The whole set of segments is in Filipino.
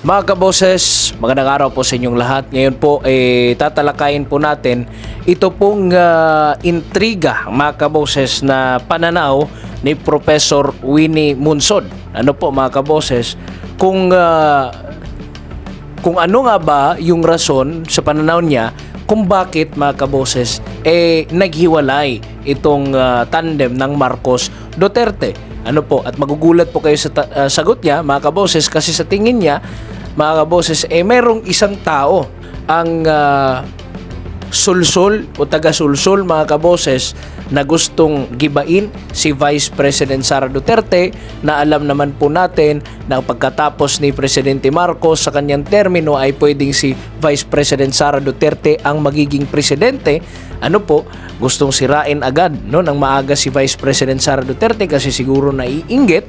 Mga kaboses, magandang araw po sa inyong lahat. Ngayon po, eh, tatalakayin po natin ito pong ah, intriga, mga kaboses, na pananaw ni Professor Winnie Munsod. Ano po mga kaboses, kung, ah, kung ano nga ba yung rason sa pananaw niya kung bakit mga kaboses eh naghiwalay itong ah, tandem ng Marcos Duterte. Ano po at magugulat po kayo sa ah, sagot niya mga kaboses kasi sa tingin niya mga kaboses eh merong isang tao ang ah, sulsul o taga-sulsul mga kaboses na gustong gibain si Vice President Sara Duterte na alam naman po natin na pagkatapos ni Presidente Marcos sa kanyang termino ay pwedeng si Vice President Sara Duterte ang magiging presidente ano po gustong sirain agad no ng maaga si Vice President Sara Duterte kasi siguro naiinggit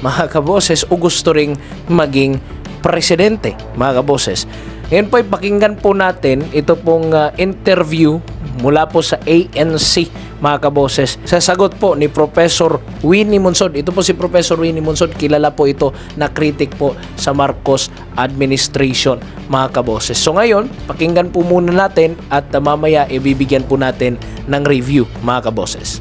mga kaboses o gusto ring maging presidente, mga kaboses. Ngayon po, ipakinggan po natin ito pong uh, interview mula po sa ANC, mga kaboses. Sa sagot po ni Professor Winnie Munsod. Ito po si Professor Winnie Munsod. Kilala po ito na critic po sa Marcos administration, mga kaboses. So ngayon, pakinggan po muna natin at uh, mamaya ibibigyan po natin ng review, mga kaboses.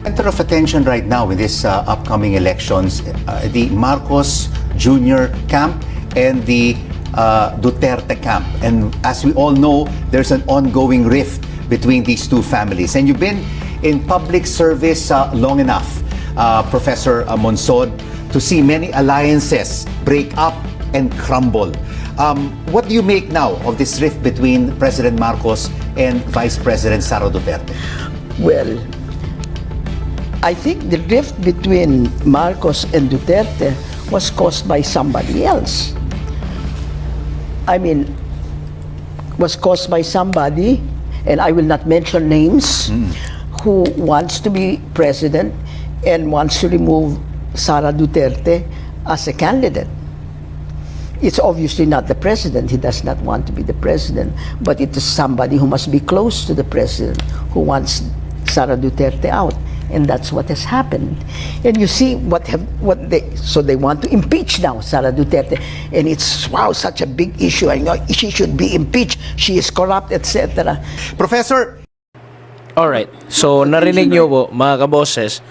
Center of attention right now in this uh, upcoming elections, uh, the Marcos Jr. camp and the uh, Duterte camp. And as we all know, there's an ongoing rift between these two families. And you've been in public service uh, long enough, uh, Professor Monsod, to see many alliances break up and crumble. Um, what do you make now of this rift between President Marcos and Vice President Sara Duterte? Well, I think the rift between Marcos and Duterte was caused by somebody else. I mean, was caused by somebody, and I will not mention names, who wants to be president and wants to remove Sara Duterte as a candidate. It's obviously not the president. He does not want to be the president, but it is somebody who must be close to the president who wants Sara Duterte out, and that's what has happened. And you see what have what they so they want to impeach now Sara Duterte, and it's wow such a big issue. I know she should be impeached. She is corrupt, etc. Professor, Alright. So, narinig nyo po, mga kaboses,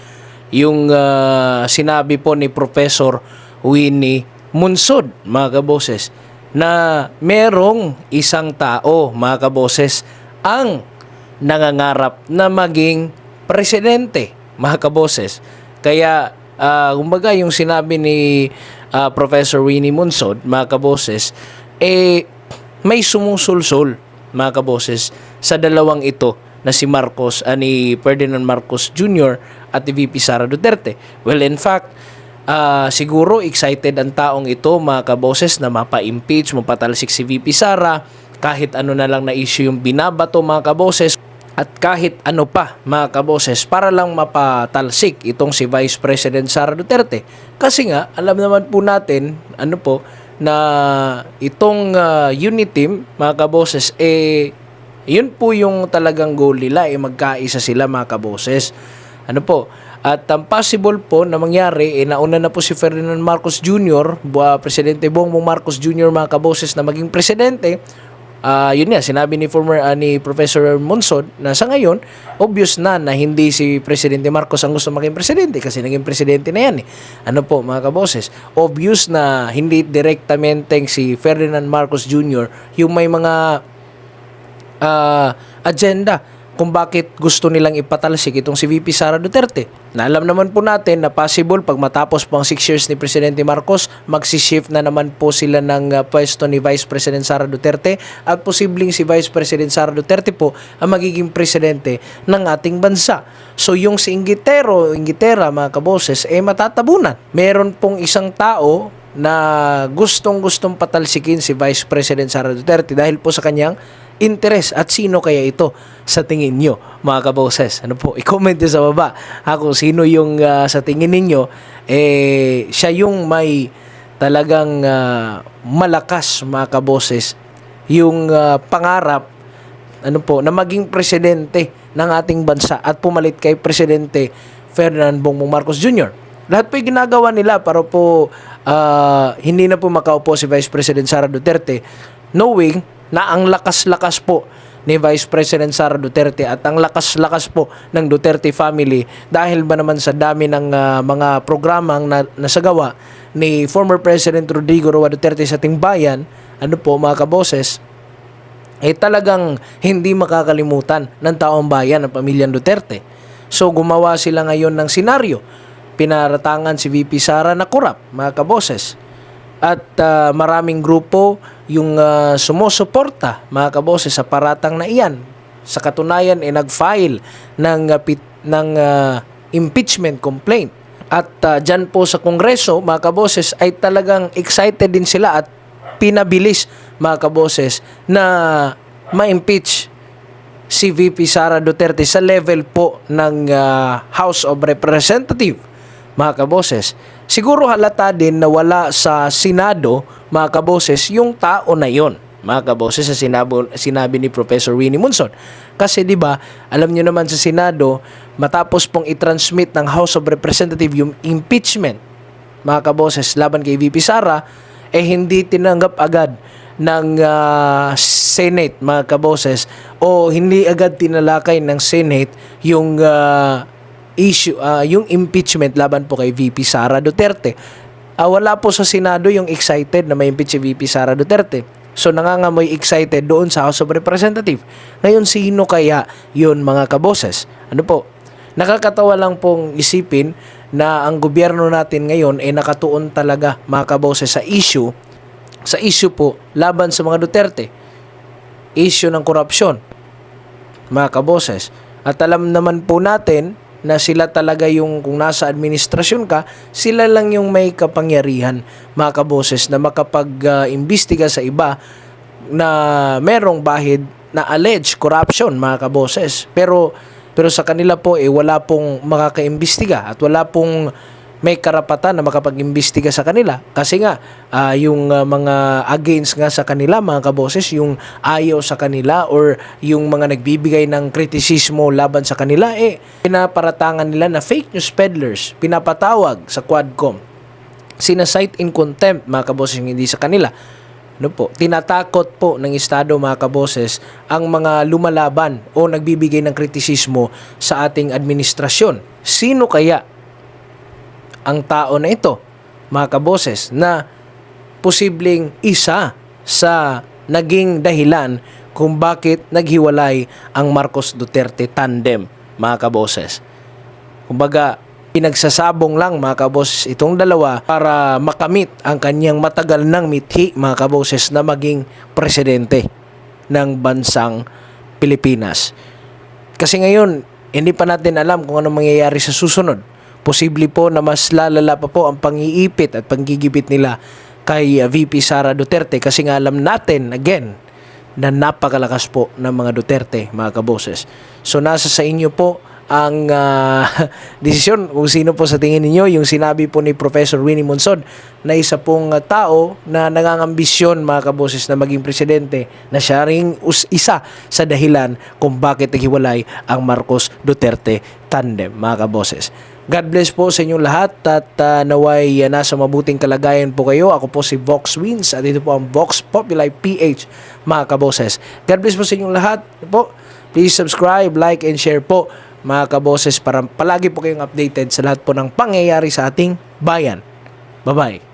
yung ah, sinabi po ni Professor Winnie Munsod, mga kaboses, na merong isang tao, mga kaboses, ang nangangarap na maging presidente, mga kaboses. Kaya, ah, kumbaga, yung sinabi ni ah, Professor Winnie Munsod, mga kaboses, eh, may sumusulsul, mga kaboses, sa dalawang ito na si Marcos, ah, ni Ferdinand Marcos Jr. at ni VP Sara Duterte. Well, in fact, ah, siguro excited ang taong ito, mga kaboses, na mapa-impeach, mapatalsik si VP Sara, kahit ano na lang na issue yung binabato, mga kaboses, at kahit ano pa mga kaboses para lang mapatalsik itong si Vice President Sara Duterte. Kasi nga, alam naman po natin, ano po, na itong ah, unit team, mga kaboses, eh, yun po yung talagang goal nila, eh, magkaisa sila mga kaboses. Ano po, at ang possible po na mangyari, eh, nauna na po si Ferdinand Marcos Jr., buwa, Presidente Bongbong Marcos Jr. mga kaboses na maging presidente, Ah, yun nga, sinabi ni former ah, ni Professor Monsod na sa ngayon, obvious na na hindi si Presidente Marcos ang gusto maging presidente kasi naging presidente na yan eh. Ano po mga kaboses? Obvious na hindi direktamente si Ferdinand Marcos Jr. yung may mga ah, agenda kung bakit gusto nilang ipatalsik itong si VP Sara Duterte. Na alam naman po natin na possible pag matapos po ang 6 years ni Presidente Marcos, magsishift na naman po sila ng uh, pwesto ni Vice President Sara Duterte at posibleng si Vice President Sara Duterte po ang magiging presidente ng ating bansa. So yung si Ingitero, Ingitera mga kaboses, eh matatabunan. Meron pong isang tao na gustong-gustong patalsikin si Vice President Sara Duterte dahil po sa kanyang interes at sino kaya ito sa tingin nyo mga kaboses? Ano po? I-comment sa baba. Ha, kung sino yung ah, sa tingin ninyo eh siya yung may talagang ah, malakas mga kaboses yung ah, pangarap ano po na maging presidente ng ating bansa at pumalit kay presidente Ferdinand Bongbong Marcos Jr. Lahat po yung ginagawa nila para po ah, hindi na po makaupo si Vice President Sara Duterte knowing na ang lakas-lakas po ni Vice President Sara Duterte at ang lakas-lakas po ng Duterte family dahil ba naman sa dami ng ah, mga programang na, nasagawa ni former President Rodrigo Roa Duterte sa ating bayan, ano po mga kaboses, ay talagang hindi makakalimutan ng taong bayan ng pamilyang Duterte. So gumawa sila ngayon ng senaryo. Pinaratangan si VP Sara na kurap, mga kaboses. At ah, maraming grupo yung ah, sumusuporta, mga kaboses, sa paratang na iyan. Sa katunayan, eh, nag-file ng, pit- ng ah, impeachment complaint. At ah, dyan po sa Kongreso, mga kaboses, ay talagang excited din sila at pinabilis, mga kaboses, na ma-impeach si VP Sara Duterte sa level po ng ah, House of Representative, mga kaboses. Siguro halata din na wala sa Senado, mga kaboses, yung tao na yon mga kaboses sa sinabi, sinabi ni Professor Winnie Munson. Kasi 'di ba, alam niyo naman sa Senado, matapos pong i-transmit ng House of Representative yung impeachment, mga kaboses, laban kay VP Sara, eh hindi tinanggap agad ng ah, Senate, mga kaboses, o hindi agad tinalakay ng Senate yung ah, issue, ah, yung impeachment laban po kay VP Sara Duterte. Ah, wala po sa Senado yung excited na may-impeach si VP Sara Duterte. So nangangamoy excited doon sa House of Representative. Ngayon sino kaya yun mga kaboses? Ano po? Nakakatawa lang pong isipin na ang gobyerno natin ngayon ay nakatuon talaga mga kaboses sa issue sa issue po laban sa mga Duterte. Issue ng korupsyon mga kaboses. At alam naman po natin na sila talaga yung kung nasa administrasyon ka, sila lang yung may kapangyarihan mga kaboses na makapag-imbestiga sa iba na merong bahid na alleged corruption mga kaboses. Pero pero sa kanila po eh wala pong makakaimbestiga at wala pong may karapatan na makapag-imbestiga sa kanila. Kasi nga ah, yung ah, mga against nga sa kanila mga kaboses yung ayaw sa kanila or yung mga nagbibigay ng kritisismo laban sa kanila eh pinaparatangan nila na fake news peddlers pinapatawag sa Quadcom. Sinasight in contempt mga kaboses hindi sa kanila. Ano po, tinatakot po ng Estado mga kaboses ang mga lumalaban o nagbibigay ng kritisismo sa ating administrasyon. Sino kaya ang tao na ito, mga kaboses, na posibleng isa sa naging dahilan kung bakit naghiwalay ang Marcos Duterte tandem, mga kaboses. Kumbaga, pinagsasabong lang mga kaboses itong dalawa para makamit ang kanyang matagal ng mithi mga kaboses na maging presidente ng bansang Pilipinas. Kasi ngayon, hindi pa natin alam kung ano mangyayari sa susunod. Posible po na mas lalala pa po ang pangiipit at panggigipit nila kay uh, VP Sara Duterte kasi nga alam natin, again, na napakalakas po ng mga Duterte, mga kaboses. So nasa sa inyo po ang ah, desisyon kung sino po sa tingin ninyo yung sinabi po ni Professor Winnie Monsod na isa pong ah, tao na nangangambisyon mga kaboses na maging presidente na siya ring isa sa dahilan kung bakit naghiwalay ang Marcos Duterte tandem mga kaboses. God bless po sa inyong lahat at ah, naway ah, nasa mabuting kalagayan po kayo. Ako po si Vox Wins at ito po ang Vox Populi PH mga kaboses. God bless po sa inyong lahat po. Please subscribe, like, and share po mga kaboses para palagi po kayong updated sa lahat po ng pangyayari sa ating bayan. Bye-bye.